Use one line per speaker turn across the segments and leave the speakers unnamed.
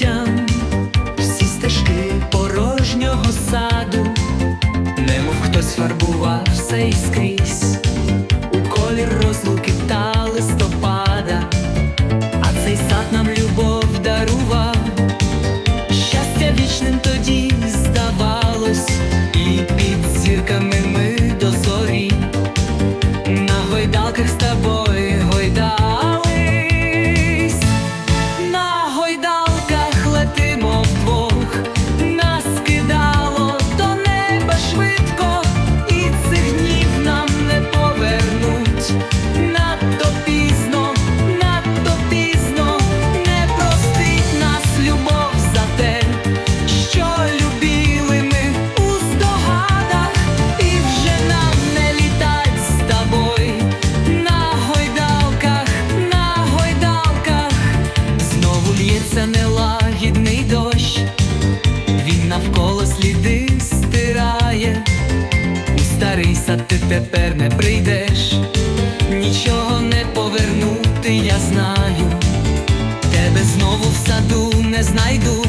вкриті всі стежки порожнього саду, немов хтось фарбував все і скрізь, у колір розлуки та листопада, а цей сад нам любов дарував. Щастя вічним тоді здавалось, і під зірками ми до зорі. На гойдалках з тобою швидко, і цих днів нам не повернуть. Надто пізно, надто пізно, не простить нас любов за те, що любили ми у здогадах, і вже нам не літать з тобою. На гойдалках, на гойдалках, знову лється нелагідний дощ, він навколо сліди сад ти тепер не прийдеш, нічого не повернути, я знаю, тебе знову в саду не знайду.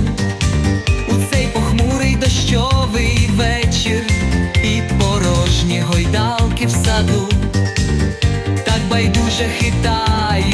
У цей похмурий дощовий вечір і порожні гойдалки в саду, так байдуже хитає